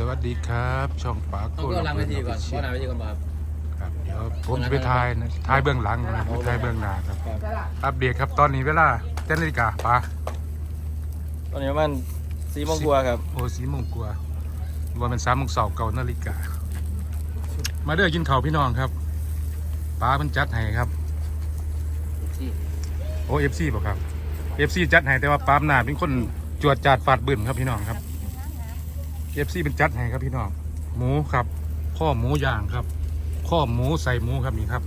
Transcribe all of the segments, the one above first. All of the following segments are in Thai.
สวัสดีครับ ช่องปากต้องโก้ก็หลังเวทีก่อนเชีก็หลังเวทีก่อนมาครับเดี๋ยวผมจะไปถ่ายนะถ่ายเบื้องหลังนะไม่ถ่ายเบื้องหน้าครับ อัปเดตครับตอนนี้เวลาเจ็ดนาฬิกาปะตอนนี้ประมันสีโมงกว่าครับโอ้สีโมงกว่าว่าเป็นสามโมงเสาเก่านาฬิกา มาเด้อกินข้าวพี่น้องครับป้าเพิ่นจัดให้ครับ โอ้เอฟซีป่ะครับเอฟซีจัดให้แต่ว่าปามหนาเป็นคนจวดจาดฟาดบึ้นครับพี่น้องครับ เอฟซีเป็นจัดให้ครับพี่น้อง หมูครับ ข้อหมูย่างครับ ข้อหมูใส่หมูครับนี่ครับ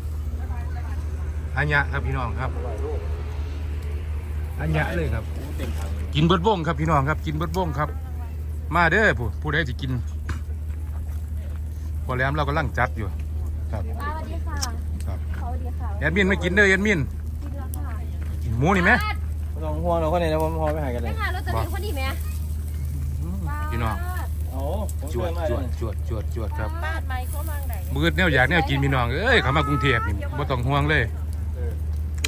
อันยะครับพี่น้องครับอันยะเลยครับ กินเบิดวงครับพี่น้องครับ กินเบิดวงครับ มาเด้อผู้ผู้ใดจะกินพอแล้วเรากำลังจัดอยู่ ครับป้าสวัสดีค่ะครับเขาสวัสดีค่ะแอดมินไม่กินเด้อแอดมินกินแล้วค่ะกินหมูนี่ไหมไม่ต้องห่วงเราคนนี้นะผมพอไปหากันเลไม่ยหารถตอรี่คนดีไหมพี่น้องโอ้ผม จช่ววยดมาจเลวดยจวดจวดจวดครับบ้านไม้ก็มังไหนมืดแนวอยากแนวกินพี่น้องเอ้ยเขามากรุงเทพนี่บ่ต้องห่วงเลย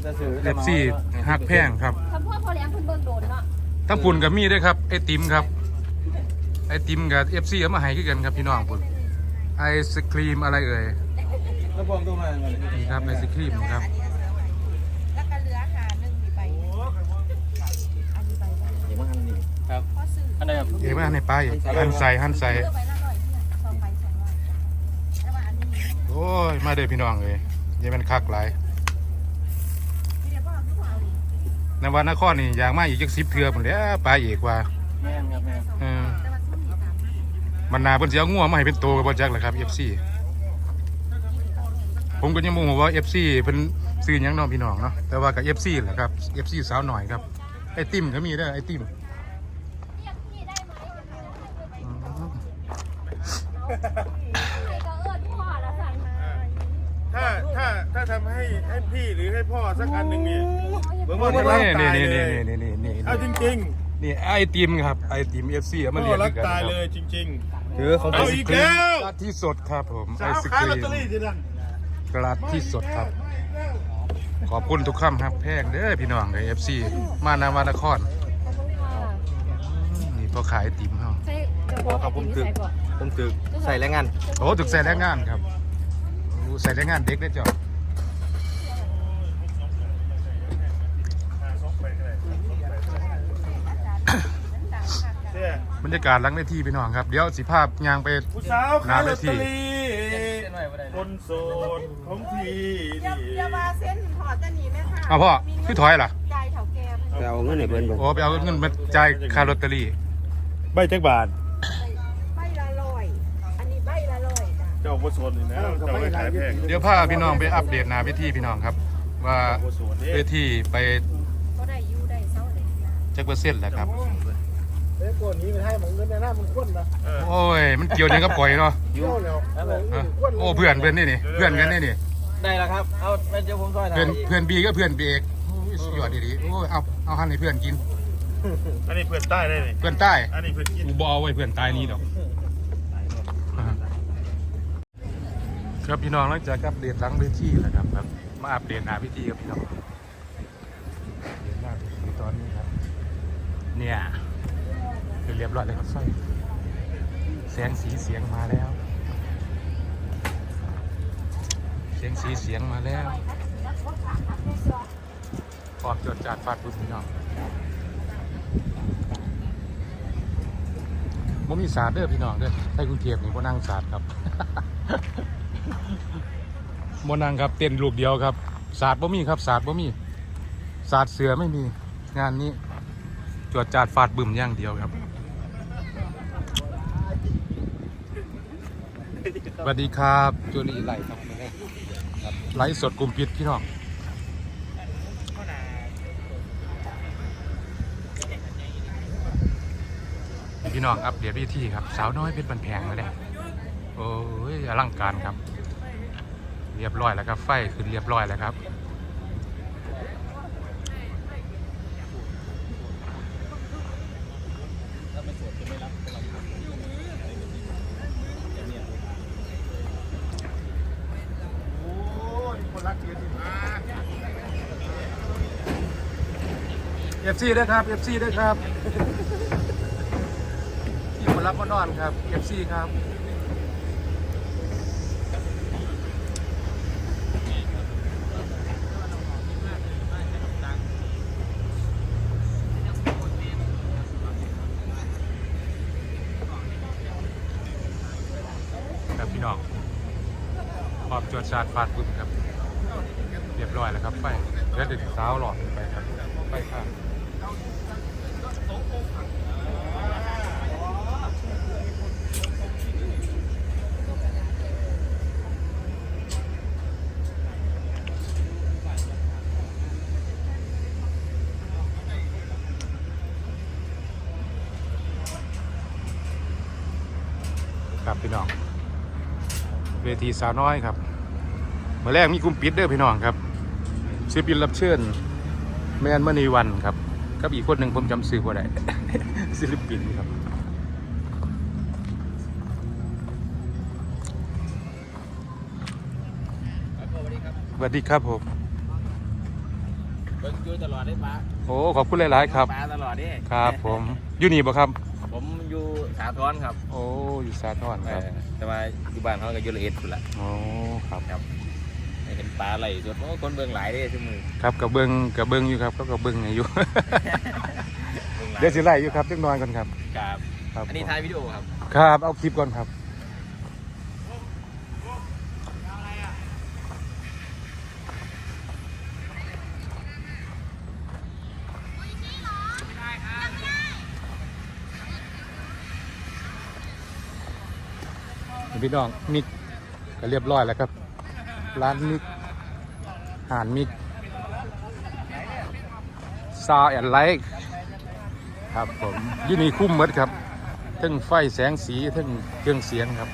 จะซื้อเล็บซี่หักแพงครับคำพูดพอเลี้ยงเพิ่นเบิ่งโดนเนาะทั้งปุ่นกับมีด้วยครับไอติมครับไอติมกับเอฟซีเอามาให้คือกันครับพี่น้องปุ่นไอศครีมอะไรเอ่ยแล้วผมตัวมาเลยนี่ครับไอศครีมครับ แล้วก็เหลือหาหนึ่งมีใบอันนี้ใบ เดี๋ยวมาหันนี่ครับ พ่อซื้อ อันไหนครับ เอ๋มาในป้ายหันใส่หันใส่เลือกใบละร้อยเนี่ยสองใบสองร้อยแล้วว่าอันนี้โอ้ย มาเด้อพี่น้องเลยยังเป็นคักหลายที่เดี๋ยวพ่อพี่พ่อเอาดิในวันนครนี่อยากมาอีกจักสิบเทือหมดแล้วปลาเอกว่าแม่นครับแม่นเออแต่ว่าซุ้มนี่ตามมันนาเพิ่นสิเอางัวมาให้เป็นโตกับบ่จักแหละครับ FC ผมก็ยังบ่ฮู้ว่า FC เพิ่นซื้อหยังเนาะพี่น้องเนาะแต่ว่ากับ FC แหละครับ FC สาวหน่อยครับไอติมก็มีเด้อไอติม เรียกพี่ได้ไหม อืม ก็เอิ้นพ่อละสั่งมา ถ้าถ้าถ้าทำให้ให้พี่หรือให้พ่อสักอันหนึ่งนี่เบิ่งว่าจะนี่รักนี่ตายนี่เลนี่ยนี่นี่นี่เอาจริงนี่ไอติมครับไอติม FC เอาๆมาพ่เลี้อยงรักกันตายคเลรับยจริง ถือเขาเอาอีกแล้ว กระดาษที่สดครับผมๆไอสาวศขายคลอรีตเตอรี่มทีนั่นกระดาษที่สดครับ ขอบคุณทุกคำครับแพงเด้อพี่น้องเลย FC มานาวานครขอบคุณค่ะ นี่พอขายไอติมเฮาใช่เดี๋ยวบอกผมตึกผมตึกใส่แรงงานโอ้ถึกใส่แรงงานครับโอ้ใส่แรงงานเด็กได้อจ้ะเนี่ยบรรยากาศหลังเวทีพี่น้องครับ เดี๋ยวสิภาพยางไปผู้สาวขายลอตเตอรี่เส้นไว้บ่ได้คนโสดของพี่อย่านี่อย่ามาเส้นหอจะหนีไหมคะเอาพ่อคือถอยล่ะใจเถาแก่ไปเอาเงินให้เพิ่นบ่โอ้ไปเอาเงินมาจ่ายค่าลอตเตอรี่ ใบจักบาทใบละร้อย อันนี้ใบละร้อยจ้ะเจ้าบ่โสดนี่นะเจ้าไม่ขายแพงเดี๋ยวพาพี่น้องไปอัปเดตหน้าเวทีพี่น้องครับ ว่าบ่โสดเวเด้ทีไปก็ได้อยู่ได้เศร้าเลยนะจักเปอร์เซ็นต์แล้วครับ เอ้คนนี้มันให้มันเงินในหน้ามันข้นนะเออโอ้ย มันเกี่ยวหยังกับข่อยเนาะเที่ยวแล้วฮะโอ้เพื่อนเพื่อนนี่นี่เพื่อนกันนี่นี่ได้แล้วครับ เอาไปเดี๋ยวผมซอยถ่ายเพื่อนเพื่อนบีก็เพื่อนบีเอกโอ้ยสุดยอดดีๆโอ้ยเอาเอาหันให้เพื่อนกิน อันนี้เพื่อนใต้ได้นี่เพื่อนใต้ อันนี้เพื่อนกินกูบเอาไว้เพื่อนตายนี้ดอก ครับพี่น้องหลังจากอัปเดตหลังเวทีแล้วครับครับ มาอัปเดตหน้าเวทีครับพี่น้องเดตหน้าเวทีตอนนี้ครับ เนี่ยเรียบร้อยเลยครับสร้อยแสงสีเสียงมาแล้ว เสียงสีเสียงมาแล้ว ขอบจดจาดฟาดปุ๊บพี่น้อง บ่มีศาสตร์เด้อพี่น้องเด้อใช้กรุงเทพนี่บ่นั่งศาสตร์ครับบ่นั่งครับเต้นลูกเดียวครับศาสตร์บ่มีครับศาสตร์บ่มีศาสตร์เสือไม่มีงานนี้จวดจาดฟาดบึ้มอย่างเดียวครับสวัสดีครับจูลี่ไลฟ์ครับครับไลฟ์สดกลุ่มปิดพี่น้อง พี่น้องอัปเดตวิธีครับสาวน้อยเป็นบันแพงแล้วแหละโอ้ยอลังการครับ เรียบร้อยแล้วครับ ไฟขึ้นเรียบร้อยแล้วครับเอฟซีด้วยครับเอฟซีด้วยครับ ที่คนรับมานอนครับ FC ครับครับพี่น้องขอบจวดชาดฟาดปุ๊บครับ เรียบร้อยแล้วครับไฟแล้วเด็กสาวหลอดไปครับไฟข้างครั พี่น้อง เวทีสาวน้อยครับเมื่อแรกมีกลุ่มปิดเด้อพี่น้องครับศิลปินรับเชิญแมนมณีวันครับกับอีกคนหนึ่งผมจำชื่อว่าได้ศิลปินครับสวัสดีครับผมเบิ่งอยู่ตลอดได้ปะโอ้ขอบคุณหลาย ๆ ครับ ปลาตลอดดิ ครับผมอยู่นี่บ่ครับผมอยู่ สาทรครับโอ้อยู่สาทรครับเออแต่ว่าอยู่บ้านเขาก็อยู่ละเอียดพุ่นละโอ้ครับให้เห็นปลาไหลสดโอ้คนเบิ่งหลายเด้ชั่วมือครับกับเบิงกับเบิงอยู่ครับก็กับเบิงอยู่เบิ่งหลายเดี๋ยวสิไล่อยู่ครับเล็กน้อยก่อนครับครับ ครับอันนี้ผมถ่ายวิดีโอครับ ครับเอาคลิปก่อนครับ พี่น้องมิกก็เรียบร้อยแล้วครับ ร้านมิกหานมิกซาวแอนไลท์ครับผมยี่นี่คุ้มมดครับทั้งไฟแสงสีทั้งเครื่องเสียงครับ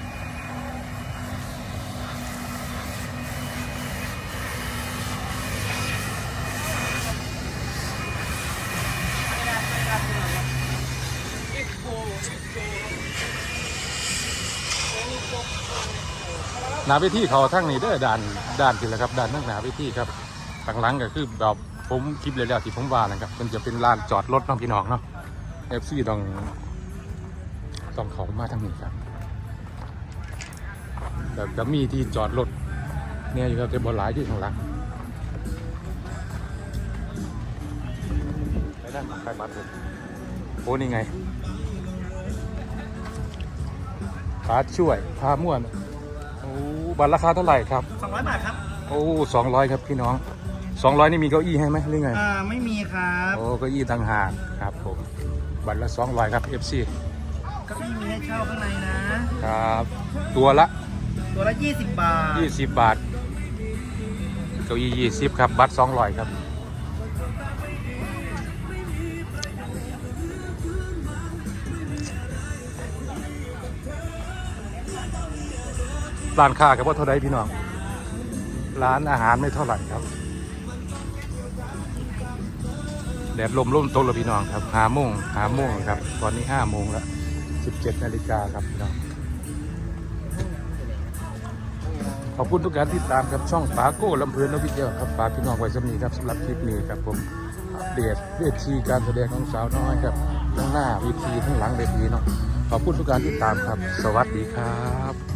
หนาเวทีเขาทั้งนี้เด้อด่านด่านคือแหละครับด่านทั้งหนาเวทีครับข้างหลังก็คือแบบผมคลิปเลยแล้วที่ผมว่านะครับมันจะเป็นลานจอดรถน้องพี่น้องเนาะเอฟซีต้องต้องเขามาทางนี้ครับแต่จะมีที่จอดรถเนี่ยอยู่ครับจะบนหลายที่ข้างหลังไปนั่นใครมาถึงโอ้นี่ไงพาช่วยพาม่วน บัตรราคาเท่าไหร่ครับ 200 บาทครับโอ้สองร้อยครับพี่น้องสองร้อยนี่มีเก้าอี้ให้ไหมหรือไง อ่าไม่มีครับโอ้เก้าอี้ต่างหากครับผมบัตรละสองร้อยครับ FC เก็ไม่มีให้เช่าข้างในนะ ครับ ตัวละ ตัวละ 20 บาท 20 บาท เก้าอี้20 ครับ บัตร200 ครับ ร้านค้ากับว่าเท่าไรพี่น้อง ร้านอาหารไม่เท่าไหร่ครับ แดดลมร่มต้นล้วพี่น้องครับหาโมงหาโมงครับ ตอนนี้ห้าโมงแล้วสิบเจ็ดนาฬิกาครับพี่น้อง ขอบคุณทุกการติดตามครับช่องปาโก้ลำเพลินนวิทยาครับฝากพี่น้องไว้สำนีครับสำหรับคลิปนี้ครับผมอัปเดตเวทีการแสดงของสาวน้อยครับทั้งหน้าเวทีทั้งหลังเวทีเนาะขอบคุณทุกการติดตามครับ สวัสดีครับ